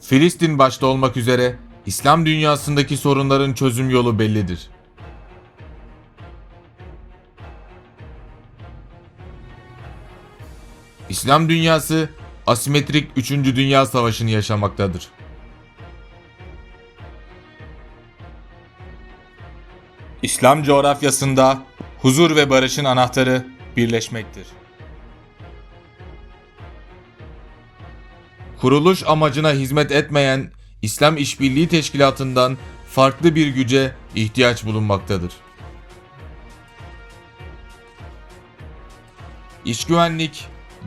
Filistin başta olmak üzere İslam dünyasındaki sorunların çözüm yolu bellidir. İslam dünyası asimetrik 3. Dünya Savaşı'nı yaşamaktadır. İslam coğrafyasında huzur ve barışın anahtarı birleşmektir. Kuruluş amacına hizmet etmeyen İslam İşbirliği Teşkilatı'ndan farklı bir güce ihtiyaç bulunmaktadır. İç güvenlik,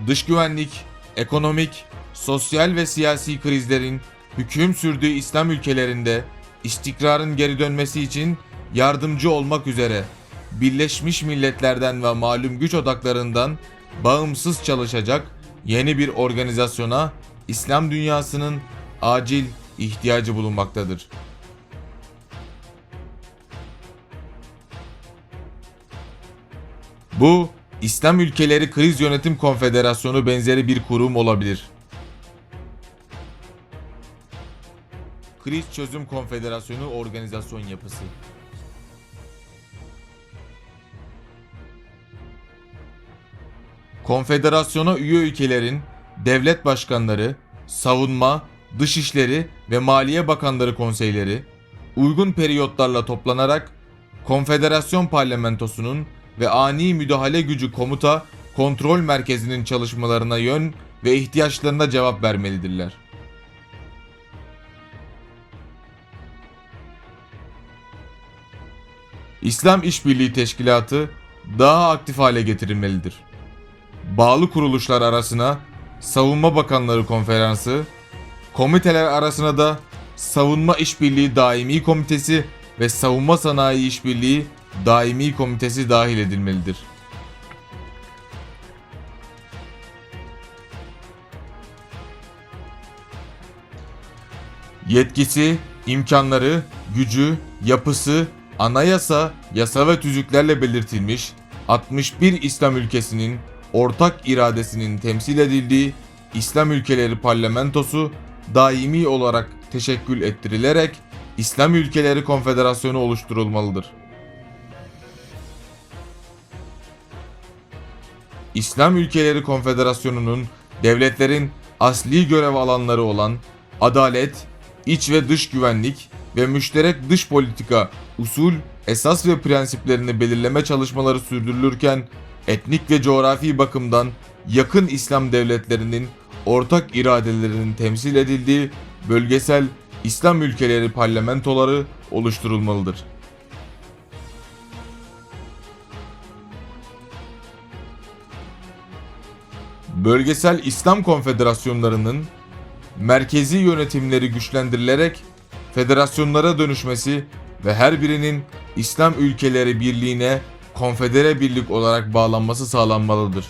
dış güvenlik, ekonomik, sosyal ve siyasi krizlerin hüküm sürdüğü İslam ülkelerinde istikrarın geri dönmesi için yardımcı olmak üzere Birleşmiş Milletler'den ve malum güç odaklarından bağımsız çalışacak yeni bir organizasyona İslam dünyasının acil ihtiyacı bulunmaktadır. Bu İslam Ülkeleri Kriz Yönetim Konfederasyonu benzeri bir kurum olabilir. Kriz Çözüm Konfederasyonu organizasyon yapısı. Konfederasyona üye ülkelerin devlet başkanları, savunma, dışişleri ve maliye bakanları konseyleri uygun periyotlarla toplanarak konfederasyon parlamentosunun ve ani müdahale gücü komuta kontrol merkezinin çalışmalarına yön ve ihtiyaçlarına cevap vermelidirler. İslam İşbirliği Teşkilatı daha aktif hale getirilmelidir. Bağlı kuruluşlar arasına Savunma Bakanları Konferansı, komiteler arasına da Savunma İşbirliği Daimi Komitesi ve Savunma Sanayi İşbirliği Daimi Komitesi dahil edilmelidir. Yetkisi, imkanları, gücü, yapısı, anayasa, yasa ve tüzüklerle belirtilmiş 61 İslam ülkesinin ortak iradesinin temsil edildiği İslam Ülkeleri Parlamentosu daimi olarak teşekkül ettirilerek İslam Ülkeleri Konfederasyonu oluşturulmalıdır. İslam Ülkeleri Konfederasyonu'nun devletlerin asli görev alanları olan adalet, iç ve dış güvenlik ve müşterek dış politika usul, esas ve prensiplerini belirleme çalışmaları sürdürülürken etnik ve coğrafi bakımdan yakın İslam devletlerinin ortak iradelerinin temsil edildiği bölgesel İslam ülkeleri parlamentoları oluşturulmalıdır. Bölgesel İslam konfederasyonlarının merkezi yönetimleri güçlendirilerek federasyonlara dönüşmesi ve her birinin İslam ülkeleri birliğine konfedere birlik olarak bağlanması sağlanmalıdır.